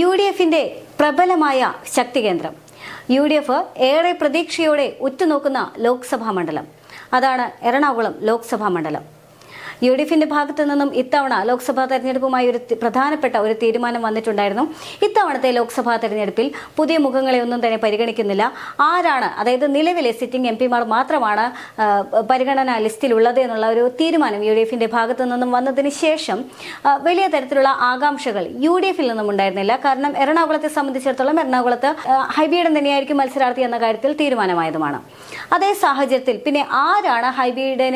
U D എഫിന്റെ പ്രബലമായ ശക്തികേന്ദ്രം U D F ഏറെ പ്രതീക്ഷയോടെ ഉറ്റുനോക്കുന്ന ലോക്സഭാ മണ്ഡലം. അതാണ് എറണാകുളം ലോക്സഭാ മണ്ഡലം. യു ഡി എഫിന്റെ ഭാഗത്തു നിന്നും ഇത്തവണ ലോക്സഭാ തെരഞ്ഞെടുപ്പുമായി ഒരു പ്രധാനപ്പെട്ട ഒരു തീരുമാനം വന്നിട്ടുണ്ടായിരുന്നു. ഇത്തവണത്തെ ലോക്സഭാ തെരഞ്ഞെടുപ്പിൽ പുതിയ മുഖങ്ങളെ ഒന്നും തന്നെ പരിഗണിക്കുന്നില്ല. ആരാണ് അതായത് നിലവിലെ സിറ്റിംഗ് എം പിമാർ മാത്രമാണ് പരിഗണനാ ലിസ്റ്റിലുള്ളത് എന്നുള്ള ഒരു തീരുമാനം യു ഡി എഫിന്റെ ഭാഗത്തു നിന്നും വന്നതിന് ശേഷം വലിയ തരത്തിലുള്ള ആകാംക്ഷകൾ യു ഡി എഫിൽ നിന്നും ഉണ്ടായിരുന്നില്ല. കാരണം എറണാകുളത്തെ സംബന്ധിച്ചിടത്തോളം എറണാകുളത്ത് ഹൈബിയുടെ തന്നെയായിരിക്കും മത്സരാർത്ഥി എന്ന കാര്യത്തിൽ തീരുമാനമായതുമാണ്. അതേ സാഹചര്യത്തിൽ പിന്നെ ആരാണ് ഹൈബിയുടെ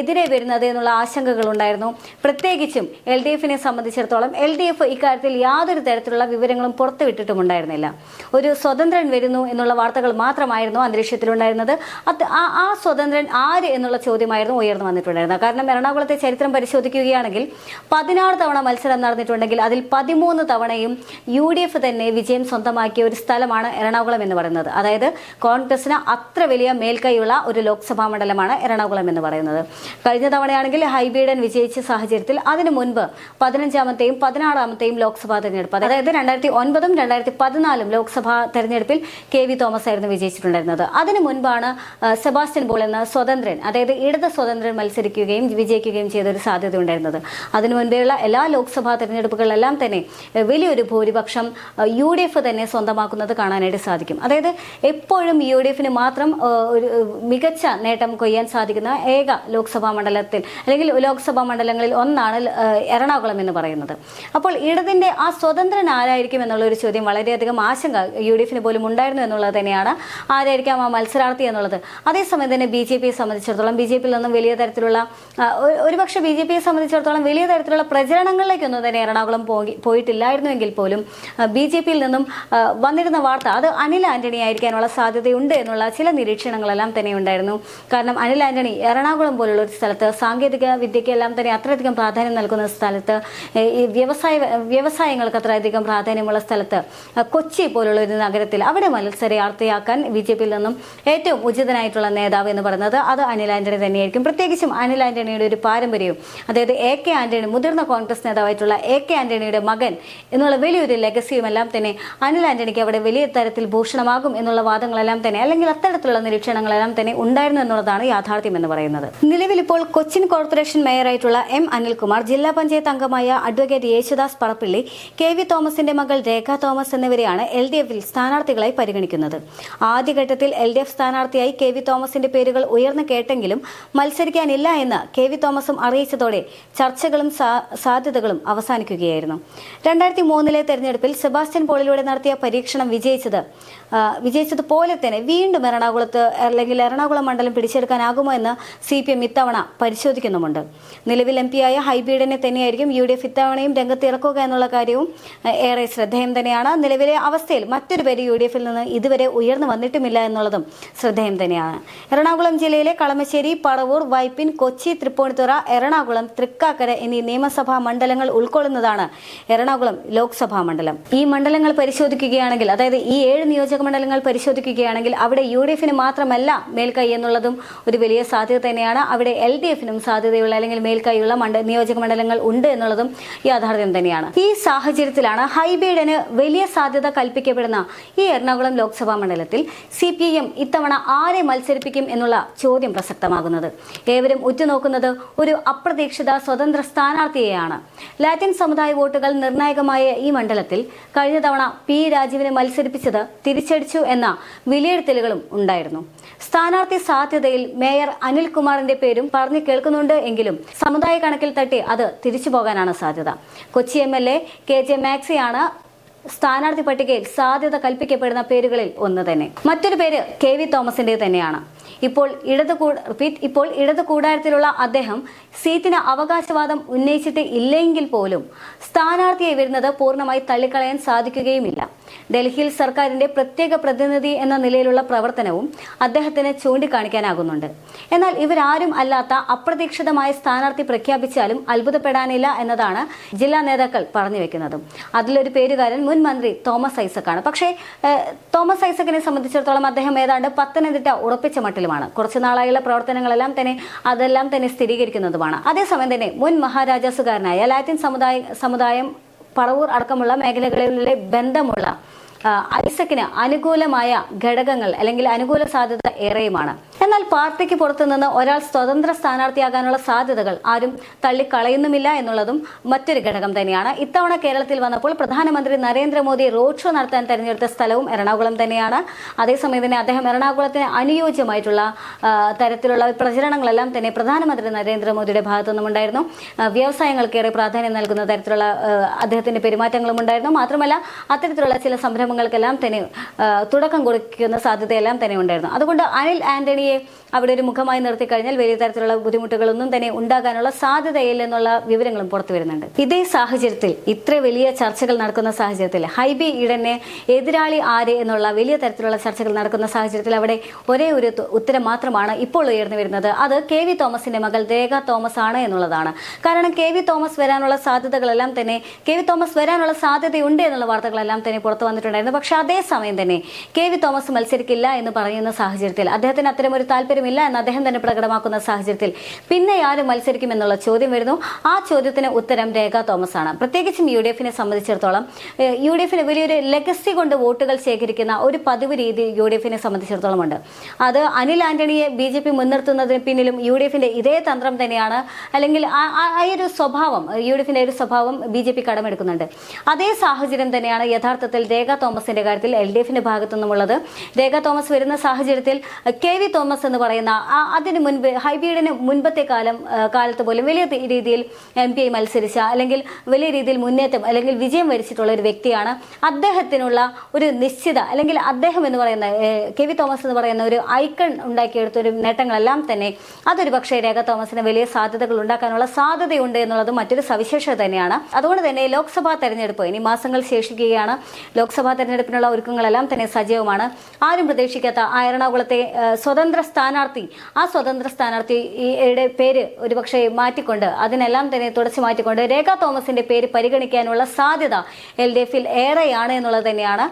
എതിരെ വരുന്നത് എന്നുള്ള ആശങ്കകൾ ഉണ്ടായിരുന്നു പ്രത്യേകിച്ചും എൽ ഡി എഫിനെ സംബന്ധിച്ചിടത്തോളം എൽ ഡി എഫ് ഇക്കാര്യത്തിൽ യാതൊരു തരത്തിലുള്ള വിവരങ്ങളും പുറത്തുവിട്ടിട്ടുമുണ്ടായിരുന്നില്ല. ഒരു സ്വതന്ത്രൻ വരുന്നു എന്നുള്ള വാർത്തകൾ മാത്രമായിരുന്നു അന്തരീക്ഷത്തിലുണ്ടായിരുന്നത്. അത് ആ സ്വതന്ത്രൻ ആര് എന്നുള്ള ചോദ്യമായിരുന്നു ഉയർന്നു വന്നിട്ടുണ്ടായിരുന്നത്. കാരണം എറണാകുളത്തെ ചരിത്രം പരിശോധിക്കുകയാണെങ്കിൽ പതിനാറ് തവണ മത്സരം നടന്നിട്ടുണ്ടെങ്കിൽ അതിൽ പതിമൂന്ന് തവണയും യു ഡി എഫ് തന്നെ വിജയം സ്വന്തമാക്കിയ ഒരു സ്ഥലമാണ് എറണാകുളം എന്ന് പറയുന്നത്. അതായത് കോൺഗ്രസിന് അത്ര വലിയ മേൽക്കൈയുള്ള ഒരു ലോക്സഭാ മണ്ഡലമാണ് എറണാകുളം എന്ന് പറയുന്നത്. കഴിഞ്ഞ തവണയാണെങ്കിൽ ഹൈബീഡൻ വിജയിച്ച സാഹചര്യത്തിൽ അതിനു മുൻപ് പതിനഞ്ചാമത്തെയും പതിനാറാമത്തെയും ലോക്സഭാ തെരഞ്ഞെടുപ്പ് അതായത് രണ്ടായിരത്തി ഒൻപതും രണ്ടായിരത്തി പതിനാലും ലോക്സഭാ തെരഞ്ഞെടുപ്പിൽ കെ വി തോമസ് ആയിരുന്നു വിജയിച്ചിട്ടുണ്ടായിരുന്നത്. അതിനു മുൻപാണ് സെബാസ്റ്റ്യൻ ബോൾ എന്ന സ്വതന്ത്രൻ അതായത് ഇടത് സ്വതന്ത്രൻ മത്സരിക്കുകയും വിജയിക്കുകയും ചെയ്ത ഒരു സാധ്യത ഉണ്ടായിരുന്നത്. അതിനു മുൻപേയുള്ള എല്ലാ ലോക്സഭാ തെരഞ്ഞെടുപ്പുകളിലെല്ലാം തന്നെ വലിയൊരു ഭൂരിപക്ഷം യു ഡി എഫ് തന്നെ സ്വന്തമാക്കുന്നത് കാണാനായിട്ട് സാധിക്കും. അതായത് എപ്പോഴും യു ഡി എഫിന് മാത്രം ഒരു മികച്ച നേട്ടം കൊയ്യാൻ സാധിക്കുന്ന ഏക ലോക്സഭാ മണ്ഡലത്തിൽ അല്ലെങ്കിൽ ലോക്സഭാ മണ്ഡലങ്ങളിൽ ഒന്നാണ് എറണാകുളം എന്ന് പറയുന്നത്. അപ്പോൾ ഇടതിന്റെ ആ സ്വതന്ത്രൻ ആരായിരിക്കും എന്നുള്ള ഒരു ചോദ്യം വളരെയധികം ആശങ്ക യു ഡി എഫിന് പോലും ഉണ്ടായിരുന്നു എന്നുള്ളത് തന്നെയാണ് ആരായിരിക്കാം ആ മത്സരാർത്ഥി എന്നുള്ളത്. അതേസമയം തന്നെ ബി ജെ പിയെ സംബന്ധിച്ചിടത്തോളം ബി ജെ പിയിൽ നിന്നും വലിയ തരത്തിലുള്ള ഒരുപക്ഷെ ബി ജെ പിയെ സംബന്ധിച്ചിടത്തോളം വലിയ തരത്തിലുള്ള പ്രചരണങ്ങളിലേക്കൊന്നും തന്നെ എറണാകുളം പോയി പോയിട്ടില്ലായിരുന്നുവെങ്കിൽ പോലും ബി ജെ പിയിൽ നിന്നും വന്നിരുന്ന വാർത്ത അത് അനിൽ ആന്റണി ആയിരിക്കാനുള്ള സാധ്യതയുണ്ട് എന്നുള്ള ചില നിരീക്ഷണങ്ങളെല്ലാം തന്നെ ഉണ്ടായിരുന്നു. കാരണം അനിൽ ആന്റണി എറണാകുളം പോലുള്ള ഒരു സ്ഥലത്ത് സാങ്കേതിക വിദ്യയ്ക്കെല്ലാം തന്നെ അത്രയധികം പ്രാധാന്യം നൽകുന്ന സ്ഥലത്ത് ഈ വ്യവസായ വ്യവസായങ്ങൾക്ക് അത്രയധികം പ്രാധാന്യമുള്ള സ്ഥലത്ത് കൊച്ചി പോലുള്ള ഒരു നഗരത്തിൽ അവിടെ മത്സരയാർത്ഥിയാക്കാൻ ബി ജെ പിയിൽ നിന്നും ഏറ്റവും ഉചിതനായിട്ടുള്ള നേതാവ് എന്ന് പറയുന്നത് അത് അനിൽ ആന്റണി തന്നെയായിരിക്കും. പ്രത്യേകിച്ചും അനിൽ ആന്റണിയുടെ ഒരു പാരമ്പര്യവും അതായത് എ കെ ആന്റണി മുതിർന്ന കോൺഗ്രസ് നേതാവായിട്ടുള്ള എ കെ ആന്റണിയുടെ മകൻ എന്നുള്ള വലിയൊരു ലെഗസിയും എല്ലാം തന്നെ അനിൽ ആന്റണിക്ക് അവിടെ വലിയ തരത്തിൽ ഭൂഷണമാകും എന്നുള്ള വാദങ്ങളെല്ലാം തന്നെ അല്ലെങ്കിൽ അത്തരത്തിലുള്ള നിരീക്ഷണങ്ങളെല്ലാം തന്നെ ഉണ്ടായിരുന്നു എന്നുള്ളതാണ് യാഥാർത്ഥ്യം എന്ന് പറയുന്നത്. നിലവിൽ ഇപ്പോൾ കൊച്ചിൻ കോർപ്പറേഷൻ മേയറായിട്ടുള്ള എം അനിൽകുമാർ ജില്ലാ പഞ്ചായത്ത് അംഗമായ advocate Yesudas Parappilly K V തോമസിന്റെ മകൾ രേഖ തോമസ് എന്നിവരെയാണ് എൽ ഡി എഫിൽ സ്ഥാനാർത്ഥികളായി പരിഗണിക്കുന്നത്. ആദ്യഘട്ടത്തിൽ എൽ ഡി എഫ് സ്ഥാനാർത്ഥിയായി കെ വി തോമസിന്റെ പേരുകൾ ഉയർന്നു കേട്ടെങ്കിലും മത്സരിക്കാനില്ല എന്ന് കെ വി തോമസും അറിയിച്ചതോടെ ചർച്ചകളും സാധ്യതകളും അവസാനിക്കുകയായിരുന്നു. രണ്ടായിരത്തി മൂന്നിലെ തെരഞ്ഞെടുപ്പിൽ സെബാസ്റ്റ്യൻ പോളിലൂടെ നടത്തിയ പരീക്ഷണം വിജയിച്ചത് വിജയിച്ചതുപോലെ തന്നെ വീണ്ടും എറണാകുളത്ത് അല്ലെങ്കിൽ എറണാകുളം മണ്ഡലം പിടിച്ചെടുക്കാനാകുമോ എന്ന് സി പി എം ഇത്തവണ പരിശോധിക്കുന്നുമുണ്ട്. നിലവിൽ എം പിയായ ഹൈബീഡിനെ തന്നെയായിരിക്കും യു ഡി എഫ് ഇത്തവണയും രംഗത്ത് ഇറക്കുക എന്നുള്ള കാര്യവും ഏറെ ശ്രദ്ധേയം തന്നെയാണ്. നിലവിലെ അവസ്ഥയിൽ മറ്റൊരു പേര് യു ഡി എഫിൽ നിന്ന് ഇതുവരെ ഉയർന്നു വന്നിട്ടുമില്ല എന്നുള്ളതും ശ്രദ്ധേയം തന്നെയാണ്. എറണാകുളം ജില്ലയിലെ കളമശ്ശേരി പറവൂർ വൈപ്പിൻ കൊച്ചി തൃപ്പൂണിത്തുറ എറണാകുളം തൃക്കാക്കര എന്നീ നിയമസഭാ മണ്ഡലങ്ങൾ ഉൾക്കൊള്ളുന്നതാണ് എറണാകുളം ലോക്സഭാ മണ്ഡലം. ഈ മണ്ഡലങ്ങൾ പരിശോധിക്കുകയാണെങ്കിൽ അതായത് ഈ ഏഴ് നിയോജക മണ്ഡലങ്ങൾ പരിശോധിക്കുകയാണെങ്കിൽ അവിടെ യു ഡി എഫിന് മാത്രമല്ല മേൽക്കൈ എന്നുള്ളതും ഒരു വലിയ സാധ്യത തന്നെയാണ്. അവിടെ എൽ ഡി എഫിനും സാധ്യതയുള്ള അല്ലെങ്കിൽ മേൽക്കൈയുള്ള മണ്ഡ നിയോജക മണ്ഡലങ്ങൾ ഉണ്ട് എന്നുള്ളതും യാഥാർത്ഥ്യം തന്നെയാണ്. ഈ സാഹചര്യത്തിലാണ് ഹൈബീഡിന് വലിയ സാധ്യത കൽപ്പിക്കപ്പെടുന്ന ഈ എറണാകുളം ലോക്സഭാ മണ്ഡലത്തിൽ സി പി എം ഇത്തവണ ആരെ മത്സരിപ്പിക്കും എന്നുള്ള ചോദ്യം പ്രസക്തമാകുന്നത്. ഏവരും ഉറ്റുനോക്കുന്നത് ഒരു അപ്രതീക്ഷിത സ്വതന്ത്ര സ്ഥാനാർത്ഥിയെയാണ്. ലാറ്റിൻ സമുദായ വോട്ടുകൾ നിർണായകമായ ഈ മണ്ഡലത്തിൽ കഴിഞ്ഞ തവണ പി രാജീവിനെ മത്സരിപ്പിച്ചത് തിരിച്ചടിച്ചു എന്ന വിലയിരുത്തലുകളും ഉണ്ടായിരുന്നു. സ്ഥാനാർത്ഥി സാധ്യതയിൽ മേയർ അനിൽകുമാറിന്റെ പേരും പറഞ്ഞു കേൾക്കുന്നുണ്ട് എങ്കിലും സമുദായ കണക്കിൽ തട്ടി അത് തിരിച്ചു പോകാനാണ് സാധ്യത. Kochi M L A K J മാക്സിയാണ് സ്ഥാനാർത്ഥി പട്ടികയിൽ സാധ്യത കൽപ്പിക്കപ്പെടുന്ന പേരുകളിൽ ഒന്ന് തന്നെ. മറ്റൊരു പേര് കെ വി തോമസിന്റെ തന്നെയാണ്. ഇപ്പോൾ ഇടത് റിപ്പീറ്റ് ഇപ്പോൾ ഇടത് കൂടാരത്തിലുള്ള അദ്ദേഹം സീറ്റിന് അവകാശവാദം ഉന്നയിച്ചിട്ട് ഇല്ലെങ്കിൽ പോലും സ്ഥാനാർത്ഥിയെ വരുന്നത് പൂർണമായി തള്ളിക്കളയാൻ സാധിക്കുകയുമില്ല. ഡൽഹിയിൽ സർക്കാരിന്റെ പ്രത്യേക പ്രതിനിധി എന്ന നിലയിലുള്ള പ്രവർത്തനവും അദ്ദേഹത്തിന് ചൂണ്ടിക്കാണിക്കാനാകുന്നുണ്ട്. എന്നാൽ ഇവരാരും അല്ലാത്ത അപ്രതീക്ഷിതമായ സ്ഥാനാർത്ഥി പ്രഖ്യാപിച്ചാലും അത്ഭുതപ്പെടാനില്ല എന്നതാണ് ജില്ലാ നേതാക്കൾ പറഞ്ഞു വെക്കുന്നത്. അതിലൊരു പേരുകാരൻ മുൻ മന്ത്രി തോമസ് ഐസക്കാണ്. പക്ഷേ തോമസ് ഐസക്കിനെ സംബന്ധിച്ചിടത്തോളം അദ്ദേഹം ഏതാണ്ട് പത്തനംതിട്ട ഉറപ്പിച്ച മട്ടിലുമാണ്. കുറച്ചു നാളായുള്ള പ്രവർത്തനങ്ങളെല്ലാം തന്നെ അതെല്ലാം തന്നെ സ്ഥിരീകരിക്കുന്നതുമാണ്. അതേസമയം തന്നെ മുൻ മഹാരാജാസുകാരനായ ലാറ്റിൻ സമുദായ സമുദായം പറവൂർ അടക്കമുള്ള മേഖലകളിലെ ബന്ധമുള്ള ഐസക്കിന് അനുകൂലമായ ഘടകങ്ങൾ അല്ലെങ്കിൽ അനുകൂല സാധ്യത ഏറെയുമാണ്. എന്നാൽ പാർട്ടിക്ക് പുറത്തുനിന്ന് ഒരാൾ സ്വതന്ത്ര സ്ഥാനാർത്ഥിയാകാനുള്ള സാധ്യതകൾ ആരും തള്ളിക്കളയുന്നുമില്ല എന്നുള്ളതും മറ്റൊരു ഘടകം തന്നെയാണ്. ഇത്തവണ കേരളത്തിൽ വന്നപ്പോൾ പ്രധാനമന്ത്രി നരേന്ദ്രമോദി റോഡ് ഷോ നടത്താൻ തെരഞ്ഞെടുത്ത സ്ഥലവും എറണാകുളം തന്നെയാണ്. അതേസമയം തന്നെ അദ്ദേഹം എറണാകുളത്തിന് അനുയോജ്യമായിട്ടുള്ള തരത്തിലുള്ള പ്രചരണങ്ങളെല്ലാം തന്നെ പ്രധാനമന്ത്രി നരേന്ദ്രമോദിയുടെ ഭാഗത്തു നിന്നും ഉണ്ടായിരുന്നു. ആ, വ്യവസായങ്ങൾക്കേറെ പ്രാധാന്യം നൽകുന്ന തരത്തിലുള്ള അദ്ദേഹത്തിന്റെ പെരുമാറ്റങ്ങളും ഉണ്ടായിരുന്നു. മാത്രമല്ല അത്തരത്തിലുള്ള ചില സംരംഭങ്ങൾക്കെല്ലാം തന്നെ തുടക്കം കുറിക്കുന്ന സാധ്യതയെല്ലാം തന്നെ ഉണ്ടായിരുന്നു. അതുകൊണ്ട് അനിൽ ആന്റണിയെ അവിടെ ഒരു മുഖമായി നിർത്തി കഴിഞ്ഞാൽ വലിയ തരത്തിലുള്ള ബുദ്ധിമുട്ടുകളൊന്നും തന്നെ ഉണ്ടാകാനുള്ള സാധ്യതയില്ലെന്നുള്ള വിവരങ്ങളും പുറത്തു വരുന്നുണ്ട്. ഇതേ സാഹചര്യത്തിൽ ഇത്ര വലിയ ചർച്ചകൾ നടക്കുന്ന സാഹചര്യത്തിൽ ഹൈബി ഈഡനെ എതിരാളി ആര് എന്നുള്ള വലിയ തരത്തിലുള്ള ചർച്ചകൾ നടക്കുന്ന സാഹചര്യത്തിൽ അവിടെ ഒരേ ഒരു ഉത്തരം മാത്രമാണ് ഇപ്പോൾ ഉയർന്നു വരുന്നത്. അത് കെ വി തോമസിന്റെ മകൾ രേഖ തോമസ് ആണ് എന്നുള്ളതാണ്. കാരണം കെ വി തോമസ് വരാനുള്ള സാധ്യതകളെല്ലാം തന്നെ കെ വി തോമസ് വരാനുള്ള സാധ്യതയുണ്ട് എന്നുള്ള വാർത്തകളെല്ലാം തന്നെ പുറത്തു വന്നിട്ടുണ്ടായിരുന്നു. പക്ഷേ അതേസമയം തന്നെ കെ വി തോമസ് മത്സരിക്കില്ല എന്ന് പറയുന്ന സാഹചര്യത്തിൽ അദ്ദേഹത്തിന് അത്തരം ഒരു താല്പര്യമില്ല എന്ന് അദ്ദേഹം തന്നെ പ്രകടമാക്കുന്ന സാഹചര്യത്തിൽ പിന്നെ ആര് മത്സരിക്കുമെന്നുള്ള ചോദ്യം വരുന്നു. ആ ചോദ്യത്തിന് ഉത്തരം രേഖ തോമസ് ആണ് പ്രത്യേകിച്ചും യു ഡി എഫിനെ സംബന്ധിച്ചിടത്തോളം യു ഡി എഫിന് വലിയൊരു ലെഗസി കൊണ്ട് വോട്ടുകൾ ശേഖരിക്കുന്ന ഒരു പതിവ് രീതി യു ഡി എഫിനെ സംബന്ധിച്ചിടത്തോളം ഉണ്ട് അത് അനിൽ ആന്റണിയെ ബി ജെ പി മുൻനിർത്തുന്നതിന് പിന്നിലും യു ഡി എഫിന്റെ ഇതേ തന്ത്രം തന്നെയാണ്. അല്ലെങ്കിൽ ആ- ഒരു സ്വഭാവം യു ഡി എഫിന്റെ ഒരു സ്വഭാവം ബി ജെ പി കടമെടുക്കുന്നുണ്ട്. അതേ സാഹചര്യം തന്നെയാണ് യഥാർത്ഥത്തിൽ രേഖ തോമസിന്റെ കാര്യത്തിൽ എൽ ഡി എഫിന്റെ ഭാഗത്തു നിന്നുമുള്ളത് രേഖ തോമസ് വരുന്ന സാഹചര്യത്തിൽ കെ വി തോമസ് എന്ന് പറയുന്ന അതിനു മുൻപ് ഹൈബീഡിന് മുൻപത്തെ കാലം കാലത്ത് പോലും വലിയ രീതിയിൽ എം പി ഐ മത്സരിച്ച അല്ലെങ്കിൽ വലിയ രീതിയിൽ മുന്നേറ്റം അല്ലെങ്കിൽ വിജയം വരിച്ചിട്ടുള്ള ഒരു വ്യക്തിയാണ്. അദ്ദേഹത്തിനുള്ള ഒരു നിശ്ചിത അല്ലെങ്കിൽ അദ്ദേഹം എന്ന് പറയുന്ന കെ വി തോമസ് എന്ന് പറയുന്ന ഒരു ഐക്കൺ ഉണ്ടാക്കിയെടുത്ത ഒരു നേട്ടങ്ങളെല്ലാം തന്നെ അതൊരു പക്ഷേ രേഖ തോമസിന് വലിയ സാധ്യതകൾ ഉണ്ടാക്കാനുള്ള സാധ്യതയുണ്ട് എന്നുള്ളത് മറ്റൊരു സവിശേഷത തന്നെയാണ്. അതുകൊണ്ട് തന്നെ ലോക്സഭാ തെരഞ്ഞെടുപ്പ് ഇനി മാസങ്ങൾ ശേഷിക്കുകയാണ്. ലോക്സഭാ തെരഞ്ഞെടുപ്പിനുള്ള ഒരുക്കങ്ങളെല്ലാം തന്നെ സജീവമാണ്. ആരും പ്രതീക്ഷിക്കാത്ത എറണാകുളത്തെ സ്വതന്ത്ര സ്ഥാനാർത്ഥി ആ സ്വതന്ത്ര സ്ഥാനാർത്ഥിയുടെ പേര് ഒരുപക്ഷെ മാറ്റിക്കൊണ്ട് അതിനെല്ലാം തന്നെ തുടച്ചു മാറ്റിക്കൊണ്ട് രേഖ തോമസിന്റെ പേര് പരിഗണിക്കാനുള്ള സാധ്യത എൽ ഡി എഫിൽ ഏറെയാണ് എന്നുള്ളത് തന്നെയാണ്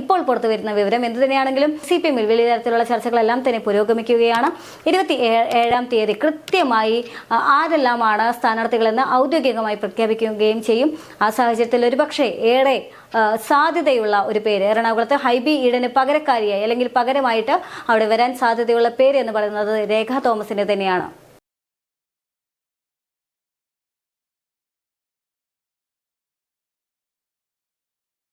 ഇപ്പോൾ പുറത്തു വരുന്ന വിവരം. എന്ത് തന്നെയാണെങ്കിലും സി പി എമ്മിൽ വലിയ തരത്തിലുള്ള ചർച്ചകളെല്ലാം തന്നെ പുരോഗമിക്കുകയാണ്. ഇരുപത്തി ഏഴാം തീയതി കൃത്യമായി ആരെല്ലാമാണ് സ്ഥാനാർത്ഥികളെന്ന് ഔദ്യോഗികമായി പ്രഖ്യാപിക്കുകയും ചെയ്യും. ആ സാഹചര്യത്തിൽ ഒരുപക്ഷെ ഏറെ സാധ്യതയുള്ള ഒരു പേര് എറണാകുളത്ത് ഹൈബി ഈഡന് പകരക്കാരിയായി അല്ലെങ്കിൽ പകരമായിട്ട് അവിടെ വരാൻ സാധ്യതയുള്ള പേര് എന്ന് പറയുന്നത് രേഖ തോമസിന്റെ തന്നെയാണ്.